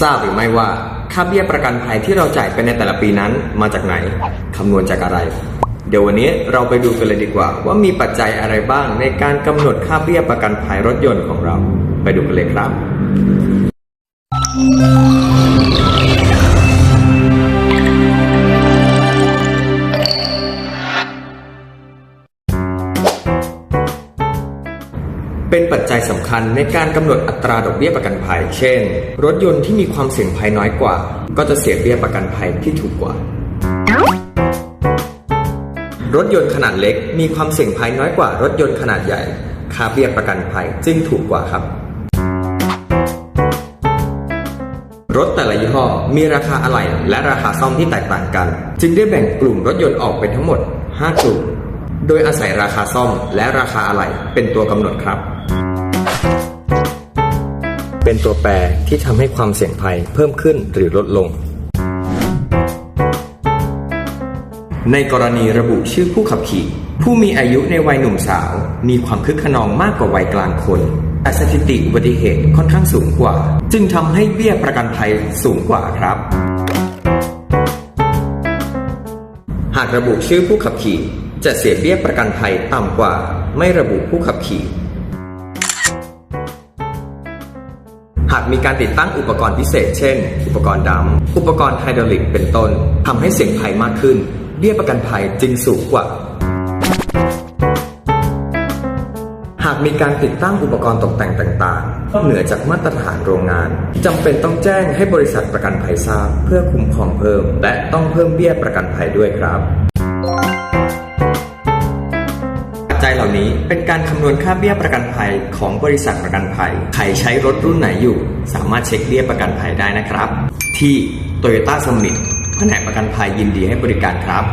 ทราบหรือไม่ว่าค่าเบี้ยประกันภัยที่เราจ่ายไปในแต่ละปีนั้นมาจากไหน คำนวณจากอะไร เดี๋ยววันนี้เราไปดูกันเลยดีกว่า ว่ามีปัจจัยอะไรบ้างในการกำหนดค่าเบี้ยประกันภัยรถยนต์ของเรา ไปดูกันเลยครับ เป็นปัจจัยสำคัญในการกำหนดอัตราดอกเบี้ยประกันภัย เช่น รถยนต์ที่มีความเสี่ยงภัยน้อยกว่า ก็จะเสียเบี้ยประกันภัยที่ถูกกว่า รถยนต์ขนาดเล็กมีความเสี่ยงภัยน้อยกว่ารถยนต์ขนาดใหญ่ ค่าเบี้ยประกันภัยจึงถูกกว่าครับ รถแต่ละยี่ห้อมีราคาอะไหล่และราคาซ่อมที่แตกต่างกัน จึงได้แบ่งกลุ่มรถยนต์ออกเป็นทั้งหมด 5 กลุ่ม โดยอาศัยราคาซ่อมและราคาอะไหล่เป็นตัวกำหนดครับ เป็นตัวแปรที่ทำให้ความเสี่ยงภัยเพิ่มขึ้นหรือลดลง ในกรณีระบุชื่อผู้ขับขี่ ผู้มีอายุในวัยหนุ่มสาว มีความคึกขนองมากกว่าวัยกลางคนแต่สถิติอุบัติเหตุค่อนข้างสูงกว่า จึงทำให้เบี้ยประกันภัยสูงกว่าครับ หากระบุชื่อผู้ขับขี่ จะเสียเบี้ยประกันภัยต่ำกว่าไม่ระบุผู้ขับขี่ หากมีการติดตั้งอุปกรณ์พิเศษ เช่น อุปกรณ์ดำอุปกรณ์ไฮดรอลิกเป็นต้นทำให้เสี่ยงภัยมากขึ้น เบี้ยประกันภัยจึงสูงกว่า หากมีการติดตั้งอุปกรณ์ตกแต่งต่างๆ เหนือจากมาตรฐานโรงงานจำเป็นต้องแจ้งให้บริษัทประกันภัยทราบ เพื่อคุ้มครองเพิ่ม และต้องเพิ่มเบี้ยประกันภัยด้วยครับ จัยเหล่านี้เป็นการคำนวณค่าเบี้ยประกันภัยของบริษัทประกันภัย ใครใช้รถรุ่นไหนอยู่ สามารถเช็คเบี้ยประกันภัยได้นะครับ ที่ Toyota Summit แผนกประกันภัยยินดีให้บริการครับ